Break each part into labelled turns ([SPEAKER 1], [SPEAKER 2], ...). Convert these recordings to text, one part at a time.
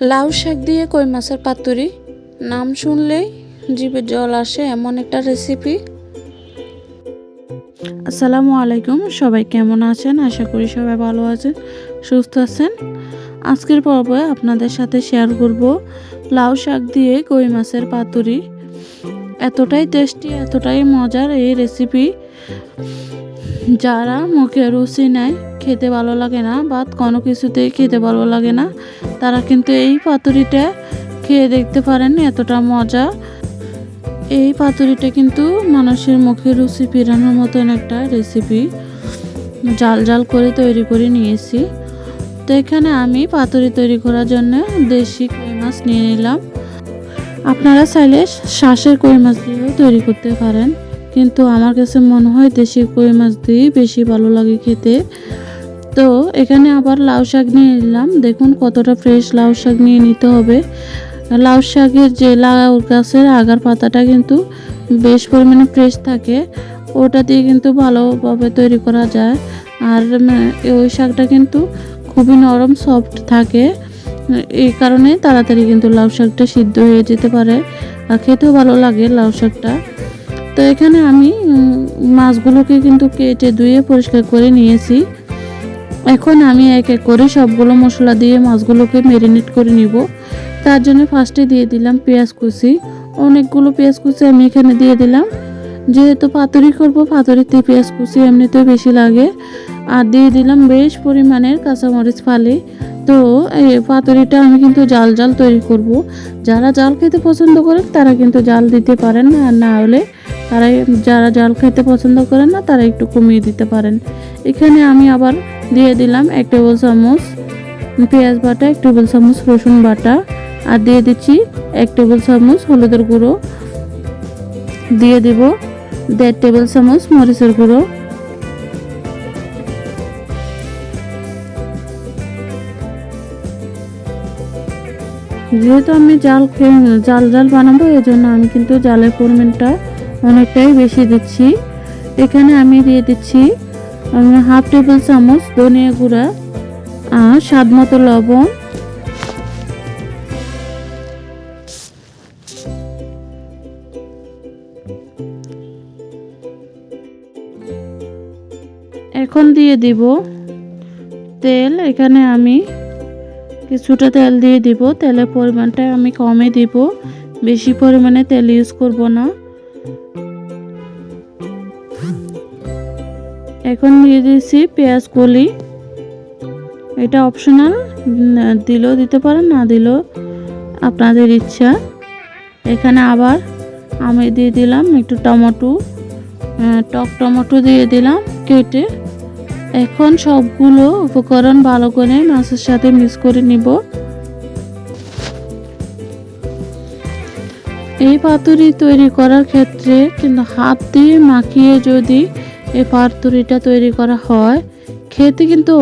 [SPEAKER 1] লাউ শাক দিয়ে কই মাছের পাতুরি? নাম শুনলেই জিভে জল আসে, এমন একটা রেসিপি আসসালামু আলাইকুম, সবাই কেমন আছেন? আশা করি সবাই ভালো আছেন, সুস্থ আছেন। আজকের পর্বে আপনাদের সাথে শেয়ার করব লাউ শাক দিয়ে কই মাছের পাতুরি। এতটাই টেস্টি এতটাই মজার এই রেসিপি যারা মুখে রুচি নেয় খেতে ভালো লাগে না বা কোনো কিছুতেই খেতে ভালো লাগে না। তারা কিন্তু এই পাতুরিটা খেয়ে দেখতে পারেন, এতটা মজা। এই পাতুরিটা কিন্তু মানুষের মুখে রুচি ফেরানোর মতন একটা রেসিপি জাল জাল করে তৈরি করে নিয়েছি। তো এখানে আমি পাতুরি তৈরি করার জন্য দেশি কই মাছ নিয়ে নিলাম। আপনারা চাইলে শ্বাসের কই মাছ দিয়েও তৈরি করতে পারেন। কিন্তু আমার কাছে মনে হয় দেশি কই মাছ দিয়ে বেশি ভালো লাগে খেতে। তো এখানে আবার লাউ শাক নিয়ে নিলাম দেখুন কতটা ফ্রেশ লাউ শাক নিয়ে নিতে হবে। লাউ শাকের যে লাউ গাছের আগার পাতাটা কিন্তু বেশ পরিমাণে ফ্রেশ থাকে। ওটা দিয়ে কিন্তু ভালোভাবে তৈরি করা যায়। আর ওই শাকটা কিন্তু খুবই নরম সফট থাকে। এই কারণে তাড়াতাড়ি কিন্তু লাউ শাকটা সিদ্ধ হয়ে যেতে পারে। আর খেতেও ভালো লাগে লাউ শাকটা। তো এখানে আমি মাছগুলোকে কিন্তু কেটে ধুয়ে পরিষ্কার করে নিয়েছি। এখন আমি এক এক করে সবগুলো মশলা দিয়ে মাছগুলোকে ম্যারিনেট করে নিব। তার জন্য ফার্স্টে দিয়ে দিলাম পেঁয়াজ কুচি। অনেকগুলো পেঁয়াজ কুচি আমি এখানে দিয়ে দিলাম। যেহেতু পাতুরি করব, পাতুরিতে পেঁয়াজ কুচি এমনিতেও বেশি লাগে। আর দিয়ে দিলাম বেশ পরিমাণের কাঁচামরিচ ফালি। তো এই পাতুরিটা আমি কিন্তু জাল জাল তৈরি করব। যারা জাল খেতে পছন্দ করেন, তারা কিন্তু জাল দিতে পারেন। আর না হলে তারা যারা জাল খেতে পছন্দ করেন না, তারা একটু কমিয়ে দিতে পারেন। এখানে আমি আবার দিয়ে দিলাম এক টেবিল চামচ পেঁয়াজ বাটা, এক টেবিল চামচ রসুন বাটা, আর দিয়ে দিচ্ছি এক টেবিল চামচ হলুদের গুঁড়ো। দিয়ে দিব দেড় টেবিল চামচ মরিচের গুঁড়ো। যেহেতু আমি জাল জাল জাল বানাবো এই জন্য আমি কিন্তু জালের পরিমাণটা অনেকটাই বেশি দিচ্ছি। এখানে আমি দিয়ে দিচ্ছি হাফ টেবিল চামচ ধনিয়া গুঁড়া আর স্বাদ মতো লবণ। এখন দিয়ে দিব তেল। এখানে আমি কিছুটা তেল দিয়ে দিব। তেলের পরিমাণটা আমি কমে দিব। বেশি পরিমাণে তেল ইউজ করব না। এখন দিয়ে দিয়েছি পেঁয়াজ কলি। এটা অপশনাল দিলেও দিতে পারেন, না দিলেও আপনাদের ইচ্ছা। এখানে আবার আমি দিয়ে দিলাম একটু টমেটো টক টমেটো দিয়ে দিলাম কেটে। এখন সবগুলো উপকরণ ভালো করে মাছের সাথে মিক্স করে নিব। এই পাতুরি তৈরি করার ক্ষেত্রে কিন্তু হাত দিয়ে মাখিয়ে যদি এই পাতুরিটা তৈরি করা হয়, খেতে কিন্তু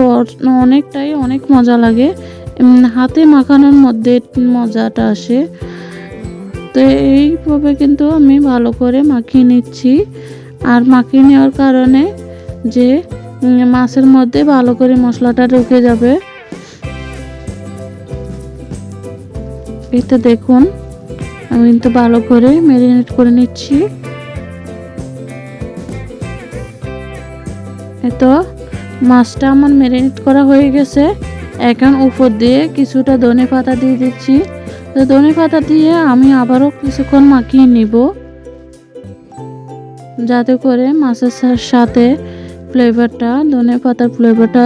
[SPEAKER 1] অনেকটাই অনেক মজা লাগে। হাতে মাখানোর মধ্যে মজাটা আসে। তো এইভাবে কিন্তু আমি ভালো করে মাখিয়ে নিচ্ছি। আর মাখিয়ে নেওয়ার কারণে যে মাছের মধ্যে ভালো করে মশলাটা ঢুকে যাবে। এটা দেখুন। আমি কিন্তু ভালো করে ম্যারিনেট করে নিচ্ছি। এতো মাছটা আমার ম্যারিনেট করা হয়ে গেছে। এখন উপর দিয়ে কিছুটা ধনে পাতা দিয়ে দিচ্ছি। তো ধনে পাতা দিয়ে আমি আবারও কিছুক্ষণ মাখিয়ে নিব। যাতে করে মাছের সাথে ফ্লেভারটা ধনে পাতার ফ্লেভারটা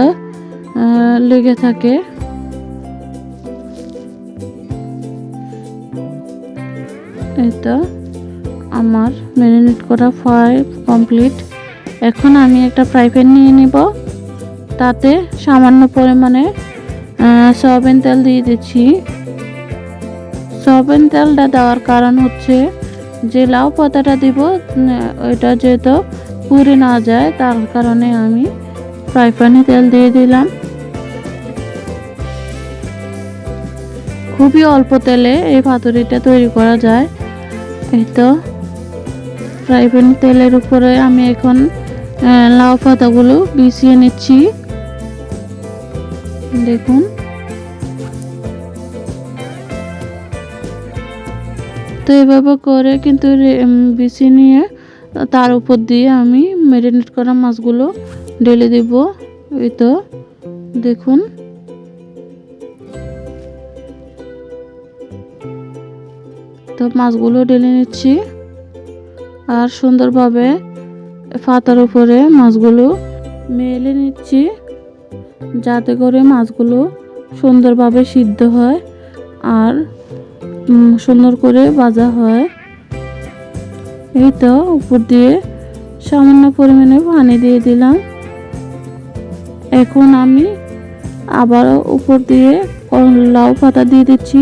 [SPEAKER 1] লেগে থাকে। এটা আমার ম্যারিনেট করা ফ্রাই কমপ্লিট এখন আমি একটা ফ্রাই প্যান নিয়ে নিব। তাতে সামান্য পরিমাণে সয়াবিন তেল দিয়ে দিচ্ছি। সয়াবিন তেলটা দেওয়ার কারণ হচ্ছে যে লাউ পাতাটা দিব ওইটা যেহেতু পুড়ে না যায়, তার কারণে আমি ফ্রাই প্যানে তেল দিয়ে দিলাম। খুবই অল্প তেলে এই পাতুরিটা তৈরি করা যায়। এই ফ্রাই প্যান তেলের উপরে আমি এখন লাউ পাতাগুলো বিছিয়ে নিচ্ছি। দেখুন। তো এভাবে করে কিন্তু বিছিয়ে নিয়ে তার উপর দিয়ে আমি ম্যারিনেট করা মাছগুলো ঢেলে দেব। এই তো, দেখুন। তো মাছগুলো ঢেলে নিচ্ছি। আর সুন্দরভাবে পাতার উপরে মাছগুলো মেলে নিচ্ছি, যাতে করে মাছগুলো সুন্দরভাবে সিদ্ধ হয় আর সুন্দর করে ভাজা হয়। এই তো উপর দিয়ে সামান্য পরিমাণে পানি দিয়ে দিলাম। এখন আমি আবারও উপর দিয়ে লাউ পাতা দিয়ে দিচ্ছি।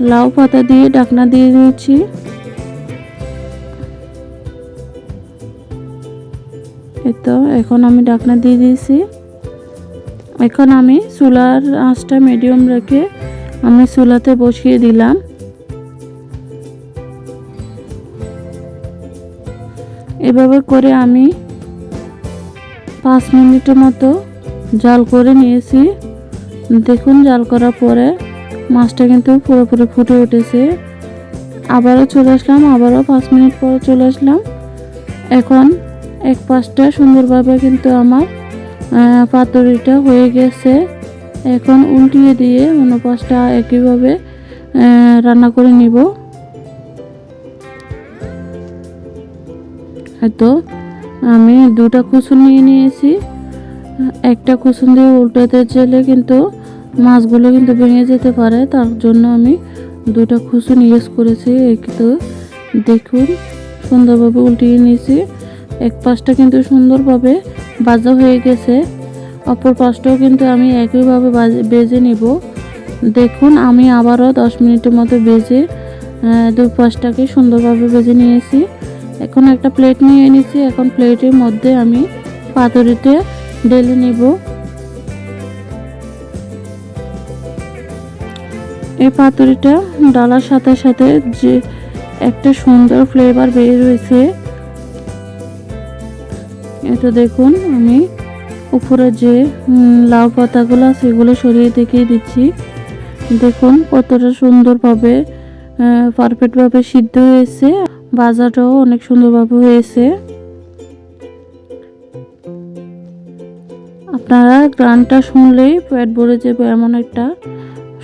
[SPEAKER 1] লাউ পাতা দিয়ে, ডাকনা দিয়ে দিয়েছি। তো, এখন আমি ডাকনা দিয়ে দিয়েছি। এখন আমি চুলার আঁচটা মিডিয়াম রেখে আমি চুলাতে বসিয়ে দিলাম। এভাবে করে আমি পাঁচ মিনিটের মতো জাল করে নিয়েছি। দেখুন, জাল করার পরে মাছটা কিন্তু পুরোপুরি ফুটে উঠেছে। আবারও চলে আসলাম, আবারও পাঁচ মিনিট পরে চলে আসলাম। এখন এক পাশটা সুন্দরভাবে কিন্তু আমার পাতুরিটা হয়ে গেছে। এখন উল্টিয়ে দিয়ে অন্য পাশটা একইভাবে রান্না করে নিব। হয়তো আমি দুটা কুসুন নিয়ে নিয়েছি। একটা কুসুন দিয়ে উল্টাতে গেলে কিন্তু মাছগুলো কিন্তু ভেঙে যেতে পারে, তার জন্য আমি দুটা কুসুন ইউজ করেছি, একটু দেখুন, সুন্দরভাবে উল্টিয়ে নিয়েছি। এক পাশটা কিন্তু সুন্দরভাবে বাজা হয়ে গেছে, অপর পাশটাও কিন্তু আমি একইভাবে বাজে- নিব। দেখুন, আমি আবারও দশ মিনিটের মতো বেজে দুই পাশটাকে সুন্দরভাবে বেজে নিয়েছি। এখন একটা প্লেট নিয়ে নিয়েছি, এখন প্লেটের মধ্যে আমি পাতুরিতে ঢেলে নিব। এই পাতুরিটা ডালার সাথে সাথে যে একটা সুন্দর ফ্লেভার বের রয়েছে এটা দেখুন আমি উপরে যে লাউ পাতাগুলো সেগুলো সরিয়ে দেখিয়ে দিচ্ছি। দেখুন কতটা সুন্দরভাবে পারফেক্টভাবে সিদ্ধ হয়েছে। বাজারটাও অনেক সুন্দরভাবে হয়েছে। আপনারা গ্রানটা শুনলেই পেট ভরে যাবে এমন একটা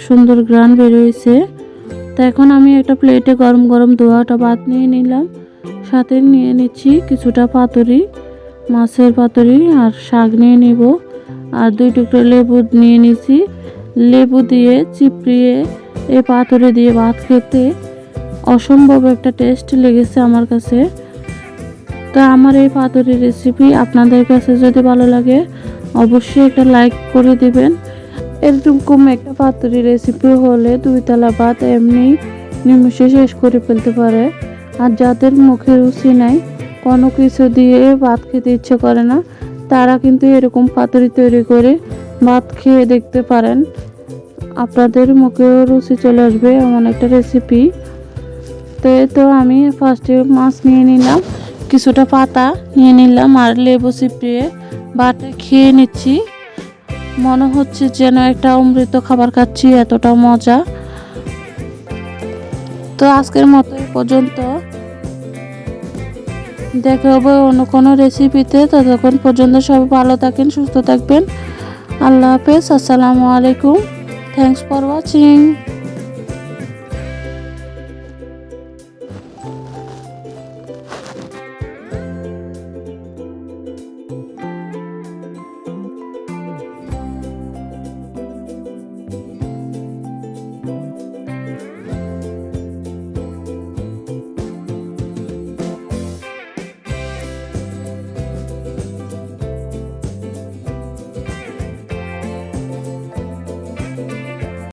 [SPEAKER 1] সুন্দর গ্রান বেরোয়েছে। তো এখন আমি একটা প্লেটে গরম গরম দোয়াটা ভাত নিয়ে নিলাম। সাথে নিয়ে নিচ্ছি কিছুটা পাতুরি, মাছের পাতুরি আর শাক নিয়ে নিব। আর দুই টুকরো লেবু নিয়ে নিছি। লেবু দিয়ে চিপড়িয়ে এই পাথরে দিয়ে ভাত খেতে অসম্ভব একটা টেস্ট লেগেছে আমার কাছে। তো আমার এই পাতুরি রেসিপি আপনাদের কাছে যদি ভালো লাগে, অবশ্যই একটা লাইক করে দিবেন। এরকম একটা পাতুরি রেসিপি হলে দুই তলা ভাত এমনি নিমিশে শেষ করে ফেলতে পারে। আর যাদের মুখে রুচি নাই, কোনো কিছু দিয়ে ভাত খেতে ইচ্ছে করে না, তারা কিন্তু এরকম পাতুরি তৈরি করে ভাত খেয়ে দেখতে পারেন। আপনাদের মুখেও রুচি চলে আসবে এমন একটা রেসিপি তো তো আমি ফার্স্টে মাছ নিয়ে নিলাম, কিছুটা পাতা নিয়ে নিলাম আর লেবু চিপড়িয়ে বাটা খেয়ে নিচ্ছি। মনে হচ্ছে যেন একটা অমৃত খাবার খাচ্ছি, এতটা মজা। তো আজকের মতো পর্যন্ত। দেখে হবে অন্য কোনো রেসিপিতে ততক্ষণ পর্যন্ত সব ভালো থাকেন, সুস্থ থাকবেন। আল্লাহ হাফেজ, আসসালামু আলাইকুম। Thanks for watching